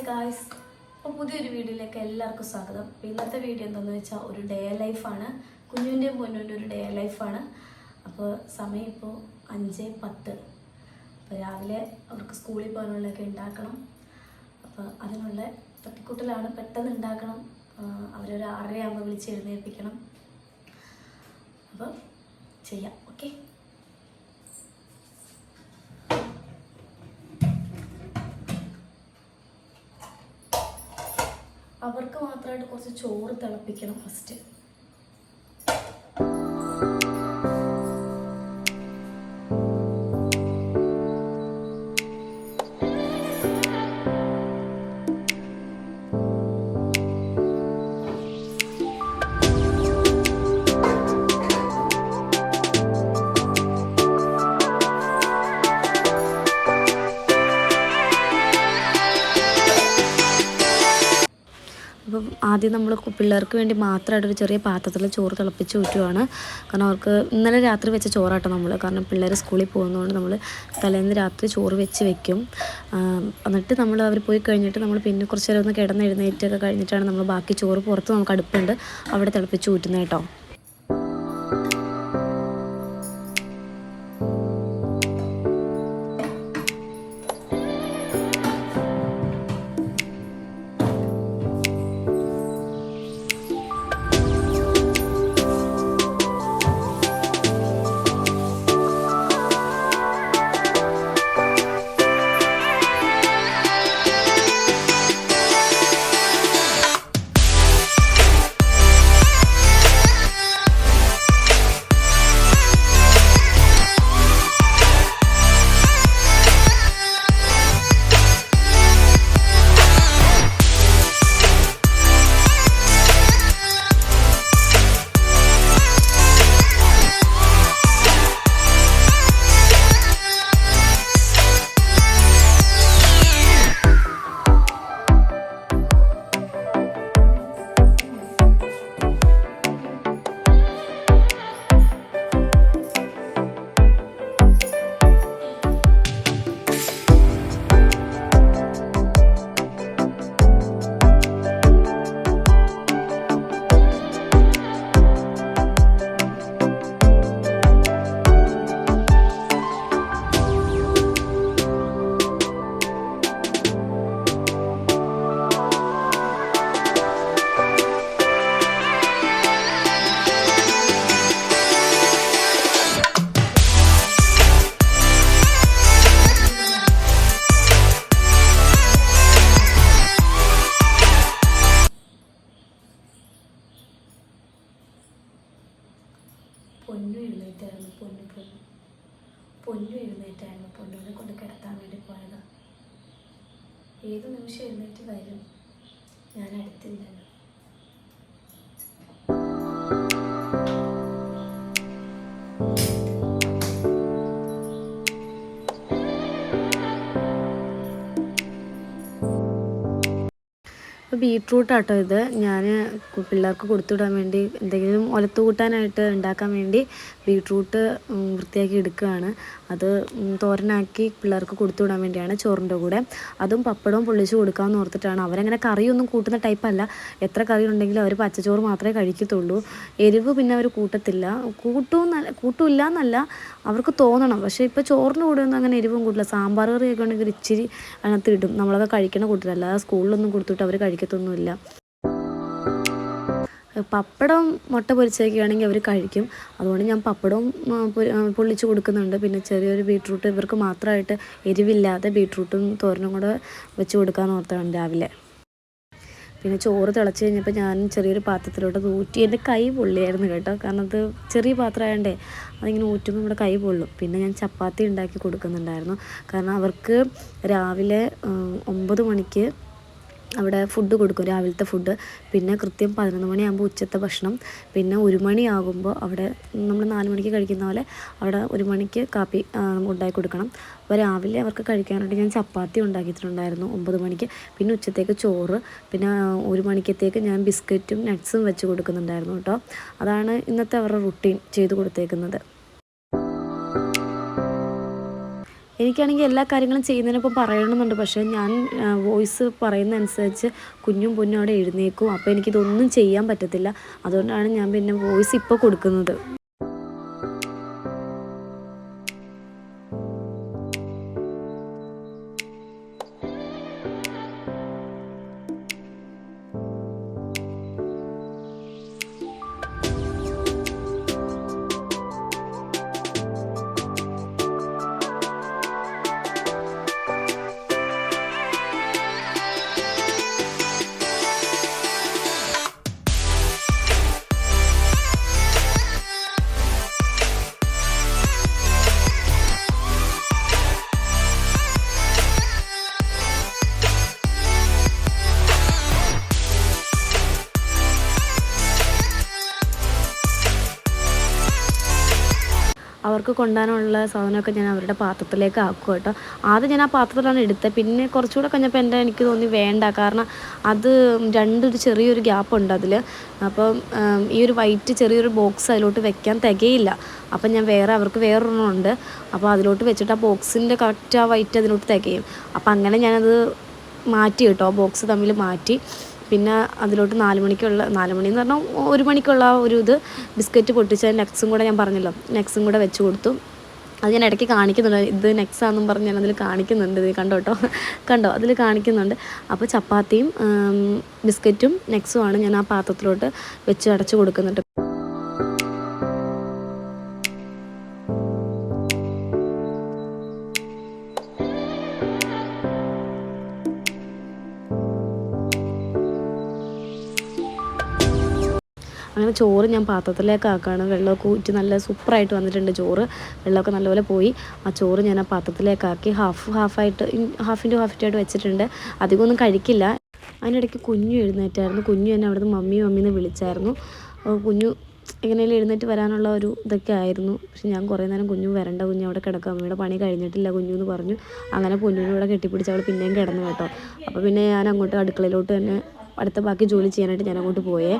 Hi guys അപ്പോൾ പുതിയൊരു വീഡിയോയിലേക്ക് എല്ലാവർക്കും സ്വാഗതം. അപ്പോൾ ഇന്നത്തെ വീഡിയോ എന്താണെന്ന് വെച്ചാൽ ഒരു ഡേ ലൈഫാണ് കുഞ്ഞുവിന്റെയും പൊന്നുവിന്റെ ഒരു ഡേ ലൈഫാണ് അപ്പോൾ സമയം ഇപ്പോൾ അഞ്ച് പത്ത്. അപ്പോൾ രാവിലെ അവർക്ക് സ്കൂളിൽ പോകാനുള്ളതൊക്കെ ഉണ്ടാക്കണം. അപ്പോൾ അതിനുള്ള തട്ടിക്കൂട്ടലാണ് പെട്ടെന്ന് ഉണ്ടാക്കണം. അവരൊരു ആറരയാകുമ്പോൾ വിളിച്ച് എഴുന്നേൽപ്പിക്കണം. അപ്പോൾ ചെയ്യാം. ഓക്കെ അവർക്ക് മാത്രമായിട്ട് കുറച്ച് ചോറ് തിളപ്പിക്കണം ഫസ്റ്റ് ആദ്യം നമ്മൾ പിള്ളേർക്ക് വേണ്ടി മാത്രമായിട്ട് ഒരു ചെറിയ പാത്രത്തിൽ ചോറ് തിളപ്പിച്ച് ഊറ്റുവാണ്. കാരണം അവർക്ക് ഇന്നലെ രാത്രി വെച്ച ചോറാട്ടോ നമ്മൾ കാരണം പിള്ളേർ സ്കൂളിൽ പോകുന്നതുകൊണ്ട് നമ്മൾ തലേന്ന് രാത്രി ചോറ് വെച്ച് വെക്കും. എന്നിട്ട് നമ്മൾ അവർ പോയി കഴിഞ്ഞിട്ട് നമ്മൾ പിന്നെ കുറച്ച് നേരം ഒന്ന് കിടന്ന് എഴുന്നേറ്റൊക്കെ കഴിഞ്ഞിട്ടാണ് നമ്മൾ ബാക്കി ചോറ് പുറത്ത് നമുക്ക് അടുപ്പുണ്ട്. അവിടെ തിളപ്പിച്ച് ഊറ്റുന്നത് കേട്ടോ ഏത് നിമിഷം എഴുന്നേറ്റ് വരും? ഞാൻ അടുത്തില്ലല്ലോ. ഇപ്പോൾ ബീട്രൂട്ട് ആട്ടോ ഇത് ഞാൻ പിള്ളേർക്ക് കൊടുത്തുവിടാൻ വേണ്ടി എന്തെങ്കിലും ഒലത്ത് കൂട്ടാനായിട്ട് ഉണ്ടാക്കാൻ വേണ്ടി ബീട്രൂട്ട് വൃത്തിയാക്കി എടുക്കുകയാണ്. അത് തോരനാക്കി പിള്ളേർക്ക് കൊടുത്തു വിടാൻ വേണ്ടിയാണ് ചോറിന്റെ കൂടെ. അതും പപ്പടവും പൊള്ളിച്ച് കൊടുക്കാമെന്ന് ഓർത്തിട്ടാണ്. അവരങ്ങനെ കറിയൊന്നും കൂട്ടുന്ന ടൈപ്പല്ല എത്ര കറി ഉണ്ടെങ്കിലും അവർ പച്ചച്ചോറ് മാത്രമേ കഴിക്കത്തുള്ളൂ. എരിവ് പിന്നെ അവർ കൂട്ടത്തില്ല. കൂട്ടും കൂട്ടില്ല എന്നല്ല അവർക്ക് തോന്നണം. പക്ഷേ ഇപ്പോൾ ചോറിന് കൂടെ ഒന്നും അങ്ങനെ എരിവും കൂട്ടില്ല. സാമ്പാർ കറിയൊക്കെ ഉണ്ടെങ്കിൽ ഇച്ചിരി അതിനകത്ത് ഇടും. നമ്മളൊക്കെ കഴിക്കണ കൂട്ടില്ല സ്കൂളിലൊന്നും കൊടുത്തിട്ട് അവർ കഴിക്കത്തൊന്നുമില്ല. പപ്പടം മുട്ട പൊരിച്ചൊക്കെ ആണെങ്കിൽ അവർ കഴിക്കും. അതുകൊണ്ട് ഞാൻ പപ്പടവും പൊള്ളിച്ച് കൊടുക്കുന്നുണ്ട്. പിന്നെ ചെറിയൊരു ബീട്രൂട്ട് ഇവർക്ക് മാത്രമായിട്ട് എരിവില്ലാതെ ബീട്രൂട്ടും തോരനും കൂടെ വെച്ച് കൊടുക്കാമെന്ന് ഓർത്താണ് രാവിലെ. പിന്നെ ചോറ് തിളച്ച് കഴിഞ്ഞപ്പോൾ ഞാൻ ചെറിയൊരു പാത്രത്തിലോട്ട് ഊറ്റി. എന്റെ കൈ പൊള്ളിയായിരുന്നു കേട്ടോ. കാരണം അത് ചെറിയ പാത്രമായതുകൊണ്ടേ അതിങ്ങനെ ഊറ്റുമ്പോൾ നമ്മുടെ കൈ പൊള്ളും. പിന്നെ ഞാൻ ചപ്പാത്തി ഉണ്ടാക്കി കൊടുക്കുന്നുണ്ടായിരുന്നു. കാരണം അവർക്ക് രാവിലെ ഒമ്പത് മണിക്ക് അവിടെ ഫുഡ് കൊടുക്കും രാവിലത്തെ ഫുഡ് പിന്നെ കൃത്യം പതിനൊന്ന് മണിയാകുമ്പോൾ ഉച്ചത്തെ ഭക്ഷണം. പിന്നെ ഒരു മണിയാകുമ്പോൾ അവിടെ നമ്മൾ നാല് മണിക്ക് കഴിക്കുന്ന പോലെ അവിടെ ഒരു മണിക്ക് കാപ്പി ഉണ്ടാക്കി കൊടുക്കണം. അപ്പോൾ രാവിലെ അവർക്ക് കഴിക്കാനായിട്ട് ഞാൻ ചപ്പാത്തി ഉണ്ടാക്കിയിട്ടുണ്ടായിരുന്നു ഒമ്പത് മണിക്ക്. പിന്നെ ഉച്ചത്തേക്ക് ചോറ് പിന്നെ ഒരു മണിക്കത്തേക്ക് ഞാൻ ബിസ്ക്കറ്റും നട്ട്സും വെച്ച് കൊടുക്കുന്നുണ്ടായിരുന്നു കേട്ടോ. അതാണ് ഇന്നത്തെ അവരുടെ റുട്ടീൻ ചെയ്ത് കൊടുത്തേക്കുന്നത്. എനിക്കാണെങ്കിൽ എല്ലാ കാര്യങ്ങളും ചെയ്യുന്നതിനൊപ്പം പറയണമെന്നുണ്ട്. പക്ഷേ ഞാൻ വോയിസ് പറയുന്നതനുസരിച്ച് കുഞ്ഞും പൊന്നും അവിടെ എഴുന്നേക്കും അപ്പോൾ എനിക്കിതൊന്നും ചെയ്യാൻ പറ്റത്തില്ല. അതുകൊണ്ടാണ് ഞാൻ പിന്നെ വോയിസ് ഇപ്പോൾ കൊടുക്കുന്നത്. അവർക്ക് കൊണ്ടുപോകാനുള്ള സാധനമൊക്കെ ഞാൻ അവരുടെ പാത്രത്തിലേക്ക് ആക്കും കേട്ടോ. ആദ്യം ഞാൻ ആ പാത്രത്തിലാണ് എടുത്തത്. പിന്നെ കുറച്ചുകൂടെ കഴിഞ്ഞപ്പോൾ എന്റെ എനിക്ക് തോന്നി വേണ്ട. കാരണം അത് രണ്ടൊരു ചെറിയൊരു ഗ്യാപ്പ് ഉണ്ട് അതിൽ അപ്പം ഈ ഒരു വൈറ്റ് ചെറിയൊരു ബോക്സ് അതിലോട്ട് വെക്കാൻ തികയില്ല. അപ്പം ഞാൻ വേറെ അവർക്ക് വേറൊരെണ്ണമുണ്ട് അപ്പോൾ അതിലോട്ട് വെച്ചിട്ട് ആ ബോക്സിന്റെ കറക്റ്റ് ആ വൈറ്റ് അതിലോട്ട് തികയും. അപ്പം അങ്ങനെ ഞാനത് മാറ്റി കേട്ടോ. ബോക്സ് തമ്മിൽ മാറ്റി. പിന്നെ അതിലോട്ട് നാല് മണിക്കുള്ള നാല് മണി എന്ന് പറഞ്ഞാൽ ഒരു മണിക്കുള്ള ഒരു ഇത് ബിസ്ക്കറ്റ് പൊട്ടിച്ച നെക്സും കൂടെ ഞാൻ പറഞ്ഞല്ലോ നെക്സും കൂടെ വെച്ച് കൊടുത്തു. അത് ഞാൻ ഇടയ്ക്ക് കാണിക്കുന്നുണ്ട് ഇത് നെക്സാന്നും പറഞ്ഞ് ഞാൻ അതിൽ കാണിക്കുന്നുണ്ട് ഇത് കണ്ടോ കേട്ടോ കണ്ടോ? അതിൽ കാണിക്കുന്നുണ്ട്. അപ്പോൾ ചപ്പാത്തിയും ബിസ്ക്കറ്റും നെക്സുമാണ് ഞാൻ ആ പാത്രത്തിലോട്ട് വെച്ച് അടച്ചു കൊടുക്കുന്നുണ്ട്. ചോറ് ഞാൻ പാത്രത്തിലേക്ക് ആക്കുകയാണ് വെള്ളമൊക്കെ ഊറ്റി നല്ല സൂപ്പറായിട്ട് വന്നിട്ടുണ്ട് ചോറ്. വെള്ളമൊക്കെ നല്ലപോലെ പോയി. ആ ചോറ് ഞാൻ ആ പാത്രത്തിലേക്ക് ആക്കി ഹാഫ് ഹാഫായിട്ട് ഹാഫ് ഇന്റു ഹാഫ് ആയിട്ട് വെച്ചിട്ടുണ്ട്. അധികമൊന്നും കഴിക്കില്ല. അതിനിടയ്ക്ക് കുഞ്ഞു എഴുന്നേറ്റായിരുന്നു. കുഞ്ഞു എന്നെ അവിടുന്ന് മമ്മി മമ്മിന്ന് വിളിച്ചായിരുന്നു. കുഞ്ഞു എങ്ങനെയും എഴുന്നേറ്റ് വരാനുള്ള ഒരു ഇതൊക്കെ ആയിരുന്നു. പക്ഷെ ഞാൻ കുറേ നേരം കുഞ്ഞു വരണ്ട കുഞ്ഞു അവിടെ കിടക്കുക അമ്മയുടെ പണി കഴിഞ്ഞിട്ടില്ല കുഞ്ഞു എന്ന് പറഞ്ഞു. അങ്ങനെ കുഞ്ഞിനൂടെ കെട്ടിപ്പിടിച്ച് അവൾ പിന്നെയും കിടന്നു കേട്ടോ. അപ്പോൾ പിന്നെ ഞാൻ അങ്ങോട്ട് അടുക്കളയിലോട്ട് തന്നെ അടുത്ത ബാക്കി ജോലി ചെയ്യാനായിട്ട് ഞാൻ അങ്ങോട്ട് പോയേ.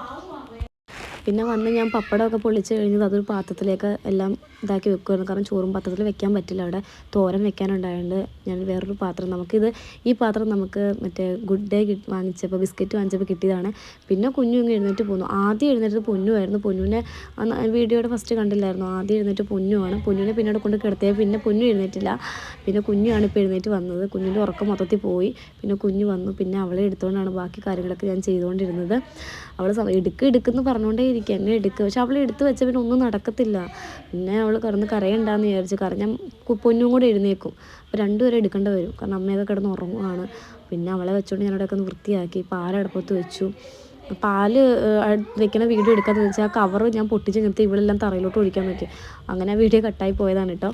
പിന്നെ വന്ന് ഞാൻ പപ്പടമൊക്കെ പൊളിച്ച് കഴിഞ്ഞത് അതൊരു പാത്രത്തിലേക്ക് എല്ലാം ഇതാക്കി വെക്കുമായിരുന്നു കാരണം ചോറും പാത്രത്തിൽ വെക്കാൻ പറ്റില്ല. അവിടെ തോരൻ വെക്കാനുണ്ടായതുകൊണ്ട് ഞാൻ വേറൊരു പാത്രം നമുക്കിത് ഈ പാത്രം നമുക്ക് മറ്റേ ഗുഡ് ഡേ വാങ്ങിച്ചപ്പോൾ ബിസ്ക്കറ്റ് വാങ്ങിച്ചപ്പോൾ കിട്ടിയതാണ്. പിന്നെ കുഞ്ഞു ഇങ്ങ് എഴുന്നേറ്റ് പോന്നു. ആദ്യം എഴുന്നേറ്റത് പൊന്നുമായിരുന്നു പൊന്നുവിനെ വീഡിയോയുടെ ഫസ്റ്റ് കണ്ടില്ലായിരുന്നു. ആദ്യം എഴുന്നേറ്റ് പൊന്നുമാണ് പൊന്നുവിനെ പിന്നെ അവിടെ കൊണ്ട് കിടത്തിയത് പിന്നെ പൊന്നു എഴുന്നേറ്റില്ല. പിന്നെ കുഞ്ഞാണ് ഇപ്പോൾ എഴുന്നേറ്റ് വന്നത്. കുഞ്ഞിന്റെ ഉറക്കം മൊത്തത്തിൽ പോയി. പിന്നെ കുഞ്ഞു വന്നു. പിന്നെ അവളെ എടുത്തുകൊണ്ടാണ് ബാക്കി കാര്യങ്ങളൊക്കെ ഞാൻ ചെയ്തുകൊണ്ടിരുന്നത് അവൾ എടുക്ക് എടുക്കുന്നു പറഞ്ഞുകൊണ്ടേ ഇരിക്കുക എന്നെ എടുക്കുക പക്ഷെ അവൾ എടുത്ത് വെച്ച പിന്നെ ഒന്നും നടക്കത്തില്ല. പിന്നെ അവൾ കിടന്ന് കരയണ്ടെന്ന് വിചാരിച്ചു കരഞ്ഞാൽ പൊന്നും കൂടെ എഴുന്നേക്കും. അപ്പോൾ രണ്ടുപേരെ എടുക്കേണ്ട വരും. കാരണം അമ്മയൊക്കെ കിടന്ന് ഉറങ്ങുവാണ്. പിന്നെ അവളെ വെച്ചുകൊണ്ട് ഞാൻ അവിടെയൊക്കെ ഒന്ന് വൃത്തിയാക്കി പാലടപ്പത്ത് വെച്ചു? പാൽ വെക്കണ വീഡിയോ എടുക്കാന്ന് വെച്ചാൽ ആ കവർ ഞാൻ പൊട്ടിച്ച് നിർത്തി ഇവളെല്ലാം തറയിലോട്ട് ഒഴിക്കാൻ പറ്റി അങ്ങനെ ആ വീഡിയോ കട്ടായി പോയതാണ് കേട്ടോ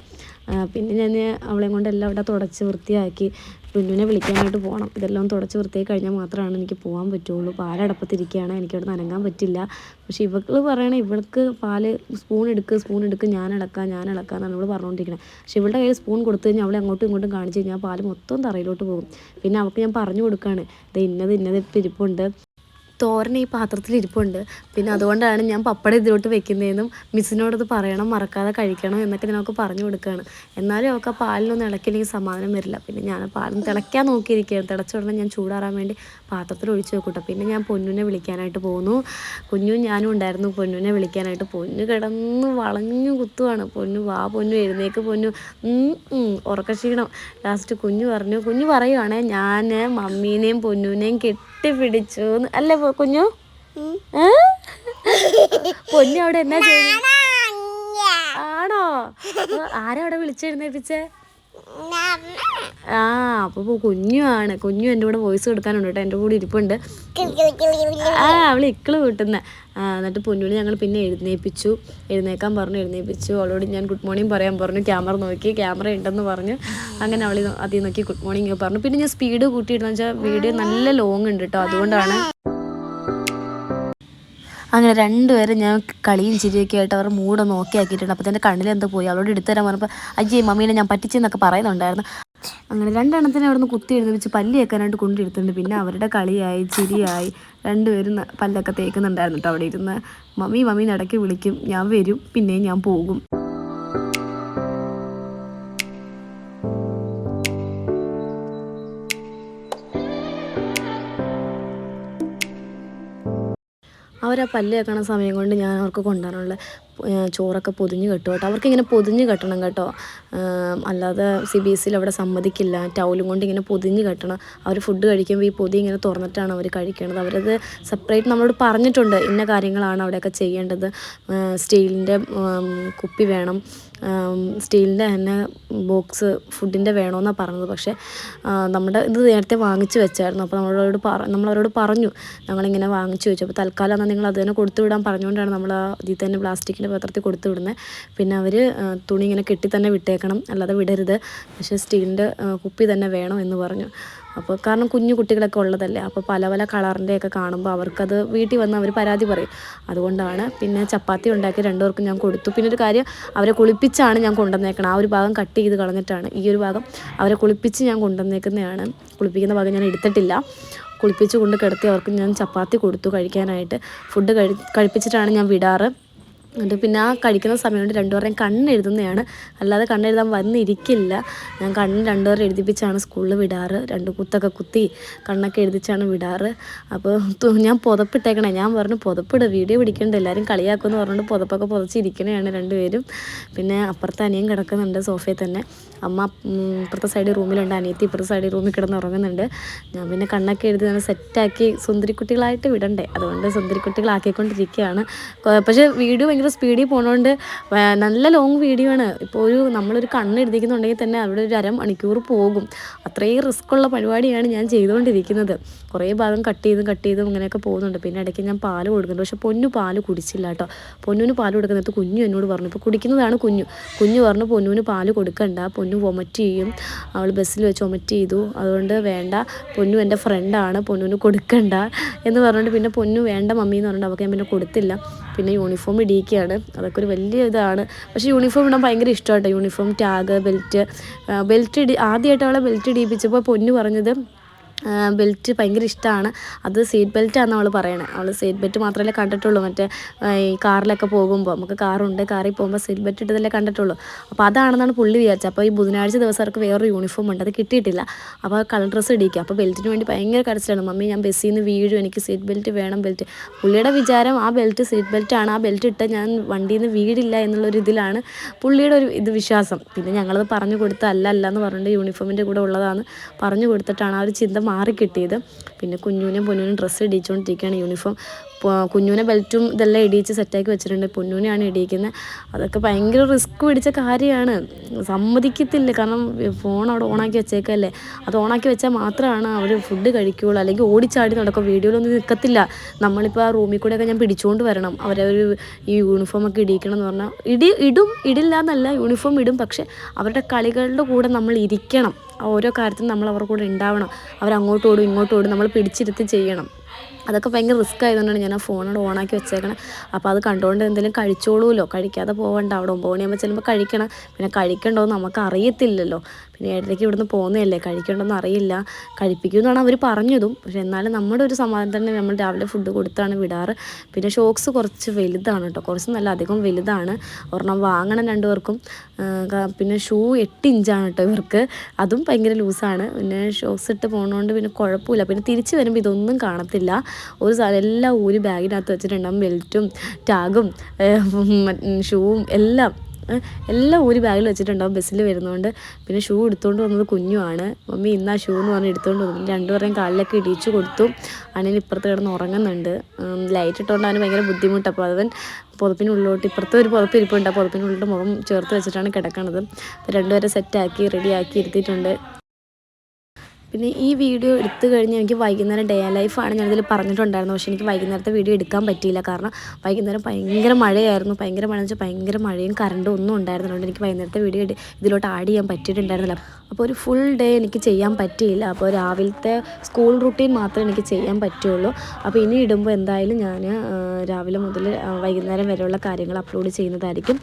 പിന്നെ ഞാൻ അവളെയും കൊണ്ട് എല്ലാം അവിടെ തുടച്ച് വൃത്തിയാക്കി. കുഞ്ഞിനെ വിളിക്കാനായിട്ട് പോകണം. ഇതെല്ലാം തുടച്ച് വൃത്തിയായി കഴിഞ്ഞാൽ മാത്രമാണ് എനിക്ക് പോകാൻ പറ്റുള്ളൂ. പാലടപ്പത്തിരിക്കുകയാണ് എനിക്കവിടെ നനങ്ങാൻ പറ്റില്ല. പക്ഷെ ഇവക്കൾ പറയണേ ഇവൾക്ക് പാൽ സ്പൂൺ എടുക്ക് സ്പൂൺ എടുക്ക് ഞാൻ ഇളക്കാം ഞാൻ ഇളക്കാം എന്നാണ് നമ്മൾ പറഞ്ഞുകൊണ്ടിരിക്കുന്നത് പക്ഷെ ഇവളുടെ കയ്യിൽ സ്പൂൺ കൊടുത്തു കഴിഞ്ഞാൽ അവളെ അങ്ങോട്ടും ഇങ്ങോട്ടും കാണിച്ച് കഴിഞ്ഞാൽ പാൽ മൊത്തം തറയിലോട്ട് പോകും. പിന്നെ അവൾക്ക് ഞാൻ പറഞ്ഞു കൊടുക്കുകയാണ് ഇത് ഇന്നത് ഇന്നത് ഇരിപ്പുണ്ട്. തോരൻ ഈ പാത്രത്തിൽ ഇരിപ്പുണ്ട്. പിന്നെ അതുകൊണ്ടാണ് ഞാൻ പപ്പടം ഇതിലോട്ട് വെക്കുന്നതെന്നും മിസ്സിനോടത് പറയണം മറക്കാതെ കഴിക്കണം എന്നൊക്കെ ഞാൻ അവൾക്ക് പറഞ്ഞു കൊടുക്കുകയാണ് എന്നാലും അവൾക്ക് ആ പാലിനൊന്നും ഇളക്കില്ലെങ്കിൽ സമാധാനം വരില്ല. പിന്നെ ഞാൻ പാലും തിളയ്ക്കാൻ നോക്കിയിരിക്കുകയാണ്. തിളച്ച ഉടനെ ഞാൻ ചൂടാറാൻ വേണ്ടി പാത്രത്തിൽ ഒഴിച്ചു വെക്കൂട്ടോ. പിന്നെ ഞാൻ പൊന്നുവിനെ വിളിക്കാനായിട്ട് പോകുന്നു കുഞ്ഞും ഞാനും ഉണ്ടായിരുന്നു പൊന്നുവിനെ വിളിക്കാനായിട്ട്. പൊന്നു കിടന്ന് വളഞ്ഞു കുത്തുവാണ്. പൊന്നു വാ പൊന്നു എഴുന്നേക്ക് പൊന്നു. ഉറക്കക്ഷീണം. ലാസ്റ്റ് കുഞ്ഞു പറഞ്ഞു കുഞ്ഞു പറയുവാണേ ഞാൻ മമ്മീനെയും പൊന്നുവിനെയും കെട്ടിപ്പിടിച്ചു അല്ല കുഞ്ഞു? പൊന്നു അവിടെ എന്നാ ചെയ്തു? ആണോ? ആരാ അവിടെ വിളിച്ചെഴുന്നേപ്പിച്ചേ ആ അപ്പൊ കുഞ്ഞു കുഞ്ഞുമാണ് കുഞ്ഞു എന്റെ കൂടെ വോയിസ് കൊടുക്കാനുണ്ട് കേട്ടോ എന്റെ കൂടെ ഇരിപ്പുണ്ട്. ആ അവൾ ഇക്കിൾ കൂട്ടുന്ന എന്നിട്ട് പൊന്നുവിനെ ഞങ്ങൾ പിന്നെ എഴുന്നേപ്പിച്ചു. എഴുന്നേക്കാൻ പറഞ്ഞു എഴുന്നേപ്പിച്ചു. അവളോട് ഞാൻ ഗുഡ് മോർണിംഗ് പറയാൻ പറഞ്ഞു. ക്യാമറ നോക്കി ക്യാമറ ഉണ്ടെന്ന് പറഞ്ഞു. അങ്ങനെ അവൾ അതിൽ നോക്കി ഗുഡ് മോർണിംഗ് പറഞ്ഞു. പിന്നെ ഞാൻ സ്പീഡ് കൂട്ടിയിട്ടെന്ന് വെച്ചാൽ വീഡിയോ നല്ല ലോങ് ഉണ്ട് കേട്ടോ അതുകൊണ്ടാണ്. അങ്ങനെ രണ്ടുപേരും ഞാൻ കളിയും ചിരിയൊക്കെ ആയിട്ട് അവരുടെ മൂടെ നോക്കി ആക്കിയിട്ടുണ്ട്. അപ്പോൾ എന്റെ കണ്ണിൽ എന്തോ പോയി. അവളോട് എടുത്തു തരാൻ പറഞ്ഞപ്പോൾ അയ്യേ മമ്മീനെ ഞാൻ പറ്റിച്ചെന്നൊക്കെ പറയുന്നുണ്ടായിരുന്നു. അങ്ങനെ രണ്ടെണ്ണത്തിനെ അവിടെ നിന്ന് കുത്തി എഴുന്നേച്ച് പല്ല് കേൾക്കാനായിട്ട് കൊണ്ടിരുത്തുന്നുണ്ട് പിന്നെ അവരുടെ കളിയായി ചിരിയായി രണ്ടുപേരും പല്ലൊക്കെ തേക്കുന്നുണ്ടായിരുന്നു കേട്ടോ അവിടെ ഇരുന്ന്. മമ്മി മമ്മീനെ ഇടയ്ക്ക് വിളിക്കും. ഞാൻ വരും. പിന്നെയും ഞാൻ പോകും. അവർ പല്ല് വെക്കണ സമയം കൊണ്ട് ഞാൻ അവർക്ക് കൊണ്ടുവരാനുള്ള ചോറൊക്കെ പൊതിഞ്ഞ് കെട്ടും കേട്ടോ. അവർക്കിങ്ങനെ പൊതിഞ്ഞ് കെട്ടണം കേട്ടോ. അല്ലാതെ സി ബി എസ് അവിടെ സമ്മതിക്കില്ല. ടൗലും കൊണ്ട് ഇങ്ങനെ പൊതിഞ്ഞ് കെട്ടണം. അവർ ഫുഡ് കഴിക്കുമ്പോൾ ഈ പൊതി ഇങ്ങനെ തുറന്നിട്ടാണ് അവർ കഴിക്കണത്. അവരത് സെപ്പറേറ്റ് നമ്മളോട് പറഞ്ഞിട്ടുണ്ട് ഇന്ന കാര്യങ്ങളാണ് അവിടെയൊക്കെ ചെയ്യേണ്ടത്. സ്റ്റീലിന്റെ കുപ്പി വേണം. സ്റ്റീലിന്റെ തന്നെ ബോക്സ് ഫുഡിന്റെ വേണമെന്നാണ് പറഞ്ഞത്. പക്ഷേ നമ്മുടെ ഇത് നേരത്തെ വാങ്ങിച്ച് വെച്ചായിരുന്നു. അപ്പോൾ നമ്മളോട് പറ നമ്മളവരോട് പറഞ്ഞു. ഞങ്ങളിങ്ങനെ വാങ്ങിച്ച് വെച്ചു. അപ്പോൾ തൽക്കാലം എന്നാൽ നിങ്ങൾ അത് തന്നെ കൊടുത്തു വിടാൻ പറഞ്ഞുകൊണ്ടാണ് നമ്മൾ ഇതിൽ തന്നെ പ്ലാസ്റ്റിക്കിന്റെ പത്രത്തിൽ കൊടുത്തു വിടുന്നത്. പിന്നെ അവർ തുണി ഇങ്ങനെ കെട്ടി തന്നെ വിട്ടേക്കണം. അല്ലാതെ വിടരുത്. പക്ഷേ സ്റ്റീലിന്റെ കുപ്പി തന്നെ വേണം എന്ന് പറഞ്ഞു. അപ്പോൾ കാരണം കുഞ്ഞു കുട്ടികളൊക്കെ ഉള്ളതല്ലേ? അപ്പോൾ പല പല കളറിന്റെയൊക്കെ കാണുമ്പോൾ അവർക്കത് വീട്ടിൽ വന്ന് അവർ പരാതി പറയും. അതുകൊണ്ടാണ് പിന്നെ ചപ്പാത്തി ഉണ്ടാക്കി രണ്ടുപേർക്കും ഞാൻ കൊടുത്തു. പിന്നെ ഒരു കാര്യം അവരെ കുളിപ്പിച്ചാണ് ഞാൻ കൊണ്ടുവന്നേക്കണം ആ ഒരു ഭാഗം കട്ട് ചെയ്ത് കളഞ്ഞിട്ടാണ്. ഈ ഒരു ഭാഗം അവരെ കുളിപ്പിച്ച് ഞാൻ കൊണ്ടുവന്നേക്കുന്നതാണ്. കുളിപ്പിക്കുന്ന ഭാഗം ഞാൻ എടുത്തിട്ടില്ല. കുളിപ്പിച്ച് കൊണ്ട് കിടത്തി അവർക്ക് ഞാൻ ചപ്പാത്തി കൊടുത്തു കഴിക്കാനായിട്ട്. ഫുഡ് കഴി കഴിപ്പിച്ചിട്ടാണ് ഞാൻ വിടാറ്. എന്നിട്ട് പിന്നെ ആ കഴിക്കുന്ന സമയം കൊണ്ട് രണ്ടുപേരെയും കണ്ണെഴുതുന്നതാണ് അല്ലാതെ കണ്ണെഴുതാൻ വന്നിരിക്കില്ല. ഞാൻ കണ്ണ് രണ്ടുപേരെ എഴുതിപ്പിച്ചാണ് സ്കൂളിൽ വിടാറ്. രണ്ട് കുത്തൊക്കെ കുത്തി കണ്ണൊക്കെ എഴുതിച്ചാണ് വിടാറ്. അപ്പോൾ ഞാൻ പുതപ്പിട്ടേക്കണേ. ഞാൻ പറഞ്ഞു പുതപ്പിട്. വീഡിയോ പിടിക്കേണ്ട. എല്ലാവരും കളിയാക്കുമെന്ന് പറഞ്ഞുകൊണ്ട് പുതപ്പൊക്കെ പുതച്ചിരിക്കണേയാണ് രണ്ടുപേരും. പിന്നെ അപ്പുറത്തെ അനിയൻ കിടക്കുന്നുണ്ട് സോഫയിൽ തന്നെ. അമ്മ ഇപ്പുറത്തെ സൈഡിൽ റൂമിലുണ്ട്. അനിയത്തി ഇപ്പുറത്തെ സൈഡിൽ റൂമിൽ കിടന്ന് ഉറങ്ങുന്നുണ്ട്. ഞാൻ പിന്നെ കണ്ണൊക്കെ എഴുതി തന്നെ സെറ്റാക്കി സുന്ദരിക്കുട്ടികളായിട്ട് വിടണ്ടേ. അതുകൊണ്ട് സുന്ദരിക്കുട്ടികളാക്കിക്കൊണ്ടിരിക്കുകയാണ്. പക്ഷേ വീഡിയോ ഭയങ്കര സ്പീഡിൽ പോകണോണ്ട് നല്ല ലോങ് വീഡിയോ ആണ്. ഇപ്പോൾ ഒരു നമ്മളൊരു കണ്ണ് എഴുതിക്കുന്നുണ്ടെങ്കിൽ തന്നെ അവിടെ ഒരു അര മണിക്കൂർ പോകും. അത്രയും റിസ്ക് ഉള്ള പരിപാടിയാണ് ഞാൻ ചെയ്തുകൊണ്ടിരിക്കുന്നത്. കുറേ ഭാഗം കട്ട് ചെയ്തും കട്ട് ചെയ്തും ഇങ്ങനെയൊക്കെ പോകുന്നുണ്ട്. പിന്നെ ഇടയ്ക്ക് ഞാൻ പാൽ കൊടുക്കുന്നുണ്ട്. പക്ഷെ പൊന്നു പാൽ കുടിച്ചില്ല കേട്ടോ. പൊന്നുവിന് പാൽ കൊടുക്കുന്നിടത്ത് കുഞ്ഞു എന്നോട് പറഞ്ഞു. ഇപ്പോൾ കുടിക്കുന്നതാണ് കുഞ്ഞു. കുഞ്ഞു പറഞ്ഞു പൊന്നുവിന് പാൽ കൊടുക്കണ്ട. പൊന്നു വൊമറ്റ് ചെയ്യും. അവൾ ബസ്സിൽ വെച്ച് വൊമറ്റ് ചെയ്തു. അതുകൊണ്ട് വേണ്ട. പൊന്നു എന്റെ ഫ്രണ്ടാണ് പൊന്നുവിന് കൊടുക്കണ്ട. എന്ന് പറഞ്ഞിട്ട് പിന്നെ പൊന്നു വേണ്ട മമ്മി എന്ന് പറഞ്ഞിട്ട് അവൾക്ക് ഞാൻ പിന്നെ കൊടുത്തില്ല. പിന്നെ യൂണിഫോം ഇടിയിക്കുകയാണ്. അതൊക്കെ ഒരു വലിയ ഇതാണ്. പക്ഷേ യൂണിഫോം ഇടാൻ ഭയങ്കര ഇഷ്ടമാട്ടോ. യൂണിഫോം ടാഗ് ബെൽറ്റ് ബെൽറ്റ് ഇടി ആദ്യമായിട്ട് അവളെ ബെൽറ്റ് ഇടിയിപ്പിച്ചപ്പോൾ പൊന്നു പറഞ്ഞത് ബെൽറ്റ് ഭയങ്കര ഇഷ്ടമാണ് അത് സീറ്റ് ബെൽറ്റ് ആണെന്ന് അവൾ പറയണേ. അവൾ സീറ്റ് ബെൽറ്റ് മാത്രമല്ലേ കണ്ടിട്ടുള്ളൂ. മറ്റേ ഈ കാറിലൊക്കെ പോകുമ്പോൾ നമുക്ക് കാറുണ്ട്. കാറിൽ പോകുമ്പോൾ സീറ്റ് ബെൽറ്റ് ഇട്ടതല്ലേ കണ്ടിട്ടുള്ളൂ. അപ്പോൾ അതാണെന്നാണ് പുള്ളി വിചാരിച്ചത്. അപ്പോൾ ഈ ബുധനാഴ്ച ദിവസം അവർക്ക് വേറൊരു യൂണിഫോം ഉണ്ട്. അത് കിട്ടിയിട്ടില്ല. അപ്പോൾ കളർ ഡ്രസ്സ് ഇടിക്കുക അപ്പോൾ ബെൽറ്റിന് വേണ്ടി ഭയങ്കര കരച്ചിലാണ്. മമ്മി ഞാൻ ബസ്സിൽ നിന്ന് വീഴും. എനിക്ക് സീറ്റ് ബെൽറ്റ് വേണം ബെൽറ്റ് പുള്ളിയുടെ വിചാരം ആ ബെൽറ്റ് സീറ്റ് ബെൽറ്റ് ആണ്. ആ ബെൽറ്റ് ഇട്ട് ഞാൻ വണ്ടിയിൽ നിന്ന് വീടില്ല എന്നുള്ളൊരു ഇതിലാണ് പുള്ളിയുടെ ഒരു ഇത് വിശ്വാസം. പിന്നെ ഞങ്ങളത് പറഞ്ഞു കൊടുത്ത അല്ല അല്ല എന്ന് പറഞ്ഞിട്ട് യൂണിഫോമിന്റെ കൂടെ ഉള്ളതാണ് പറഞ്ഞു കൊടുത്തിട്ടാണ് ആ ഒരു ചിന്ത മാറി കിട്ടിയത്. പിന്നെ കുഞ്ഞുവിനും പൊന്നുവിനും ഡ്രസ്സ് ഇടിച്ചുകൊണ്ടിരിക്കുകയാണ് യൂണിഫോം കുഞ്ഞുവിനെ ബെൽറ്റും ഇതെല്ലാം ഇടിയിച്ച് സെറ്റാക്കി വെച്ചിട്ടുണ്ട്. പൊന്നുവിനെയാണ് ഇടിയിക്കുന്നത്. അതൊക്കെ ഭയങ്കര റിസ്ക് പിടിച്ച കാര്യമാണ്. സമ്മതിക്കത്തില്ല. കാരണം ഫോൺ അവിടെ ഓണാക്കി വെച്ചേക്കല്ലേ. അത് ഓണാക്കി വെച്ചാൽ മാത്രമാണ് അവർ ഫുഡ് കഴിക്കുകയുള്ളൂ അല്ലെങ്കിൽ ഓടിച്ചാടി നടക്കും. വീഡിയോയിലൊന്നും നിൽക്കത്തില്ല. നമ്മളിപ്പോൾ ആ റൂമിൽ കൂടെയൊക്കെ ഞാൻ പിടിച്ചുകൊണ്ട് വരണം. അവരെ ഒരു ഈ യൂണിഫോമൊക്കെ ഇടിയിക്കണം എന്ന് പറഞ്ഞാൽ ഇടി ഇടും. ഇടില്ല എന്നല്ല യൂണിഫോം ഇടും. പക്ഷേ അവരുടെ കളികളുടെ കൂടെ നമ്മൾ ഇരിക്കണം. ഓരോ കാര്യത്തിനും നമ്മൾ അവരുടെ കൂടെ ഉണ്ടാവണം. അവരങ്ങോട്ടോടും ഇങ്ങോട്ടോടും ഇങ്ങോട്ടും നമ്മൾ പിടിച്ചിരുത്തി ചെയ്യണം. അതൊക്കെ ഭയങ്കര റിസ്ക് ആയതുകൊണ്ടാണ് ഞാൻ ആ ഫോണോട് ഓണാക്കി വെച്ചേക്കണേ. അപ്പോൾ അത് കണ്ടുകൊണ്ട് എന്തെങ്കിലും കഴിച്ചോളൂല്ലോ കഴിക്കാതെ പോകണ്ട അവിടെ ഒമ്പത് മണിയാകുമ്പോൾ ചിലപ്പോൾ കഴിക്കണം. പിന്നെ കഴിക്കണ്ടോ എന്ന് നമുക്ക് അറിയത്തില്ലല്ലോ. പിന്നെ ഇടയ്ക്ക് ഇവിടുന്ന് പോകുന്നതല്ലേ? കഴിക്കണ്ടെന്ന് അറിയില്ല. കഴിപ്പിക്കുമെന്നാണ് അവർ പറഞ്ഞതും. പക്ഷെ എന്നാലും നമ്മുടെ ഒരു സമാധാനത്തിന് നമ്മൾ രാവിലെ ഫുഡ് കൊടുത്താണ് വിടാറ്. പിന്നെ ഷോക്സ് കുറച്ച് വലുതാണ് കേട്ടോ. കുറച്ച് നല്ല അധികം വലുതാണ്. ഒരെണ്ണം വാങ്ങണം രണ്ടുപേർക്കും. പിന്നെ ഷൂ എട്ട് ഇഞ്ചാണ് കേട്ടോ ഇവർക്ക്. അതും ഭയങ്കര ലൂസാണ് പിന്നെ ഷോക്സ് ഇട്ട് പോകുന്നതുകൊണ്ട് പിന്നെ കുഴപ്പമില്ല. പിന്നെ തിരിച്ച് വരുമ്പോൾ ഇതൊന്നും കാണത്തില്ല. ഒരു എല്ലാം ഊരി ബാഗിനകത്ത് വെച്ചിട്ടുണ്ടാകും ബെൽറ്റും ടാഗും ഷൂവും എല്ലാം എല്ലാം ഒരു ബാഗിൽ വെച്ചിട്ടുണ്ടാവും. ബസ്സിൽ വരുന്നതുകൊണ്ട് പിന്നെ ഷൂ എടുത്തുകൊണ്ട് വന്നത് കുഞ്ഞുമാണ് മമ്മി ഇന്ന് ആ ഷൂ എന്ന് പറഞ്ഞ് എടുത്തുകൊണ്ട് വന്നു. രണ്ടുപേരെയും കാലിലൊക്കെ ഇടിച്ചു കൊടുത്തു. അനിയൻ ഇപ്പുറത്ത് കിടന്ന് ഉറങ്ങുന്നുണ്ട്. ലൈറ്റ് ഇട്ടുകൊണ്ട് അവന് ഭയങ്കര ബുദ്ധിമുട്ട്. അപ്പോൾ അവൻ പുതപ്പിനുള്ളിലോട്ട് ഇപ്പുറത്തെ ഒരു പുതപ്പ് ഇരിപ്പുണ്ട്. ആ പുതപ്പിനുള്ളിലോട്ട് മുഖം ചേർത്ത് വെച്ചിട്ടാണ് കിടക്കണത്. അപ്പോൾ രണ്ടുപേരെ സെറ്റാക്കി റെഡിയാക്കി ഇരുത്തിയിട്ടുണ്ട്. പിന്നെ ഈ വീഡിയോ എടുത്തു കഴിഞ്ഞ് എനിക്ക് വൈകുന്നേരം ഡേ ലൈഫാണ് ഞാനിതിൽ പറഞ്ഞിട്ടുണ്ടായിരുന്നു പക്ഷേ എനിക്ക് വൈകുന്നേരത്തെ വീഡിയോ എടുക്കാൻ പറ്റിയില്ല. കാരണം വൈകുന്നേരം ഭയങ്കര മഴയായിരുന്നു. ഭയങ്കര മഴ എന്ന് വെച്ചാൽ ഭയങ്കര മഴയും കറണ്ടും ഒന്നും ഉണ്ടായിരുന്നുണ്ട് എനിക്ക് വൈകുന്നേരത്തെ വീഡിയോ ഇതിലോട്ട് ആഡ് ചെയ്യാൻ പറ്റിയിട്ടുണ്ടായിരുന്നില്ല. അപ്പോൾ ഒരു ഫുൾ ഡേ എനിക്ക് ചെയ്യാൻ പറ്റിയില്ല. അപ്പോൾ രാവിലത്തെ സ്കൂൾ റുട്ടീൻ മാത്രമേ എനിക്ക് ചെയ്യാൻ പറ്റുള്ളൂ. അപ്പോൾ ഇനി ഇടുമ്പോൾ എന്തായാലും ഞാൻ രാവിലെ മുതൽ വൈകുന്നേരം വരെയുള്ള കാര്യങ്ങൾ അപ്ലോഡ് ചെയ്യുന്നതായിരിക്കും.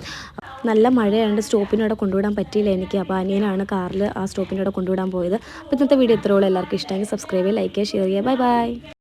നല്ല മഴയായതുകൊണ്ട് സ്റ്റോപ്പിനോടെ കൊണ്ടുവിടാൻ പറ്റിയില്ല എനിക്ക്. അപ്പോൾ അനിയനാണ് കാറിൽ ആ സ്റ്റോപ്പിനോടെ കൊണ്ടുവിടാൻ പോയത്. അപ്പോൾ ഇന്നത്തെ വീഡിയോ ഇത്രയോളം എല്ലാവർക്കും ഇഷ്ടമെങ്കിൽ സബ്സ്ക്രൈബ് ചെയ്യുക ലൈക്ക് ചെയ്യുക ഷെയർ ചെയ്യുക ബൈ ബൈ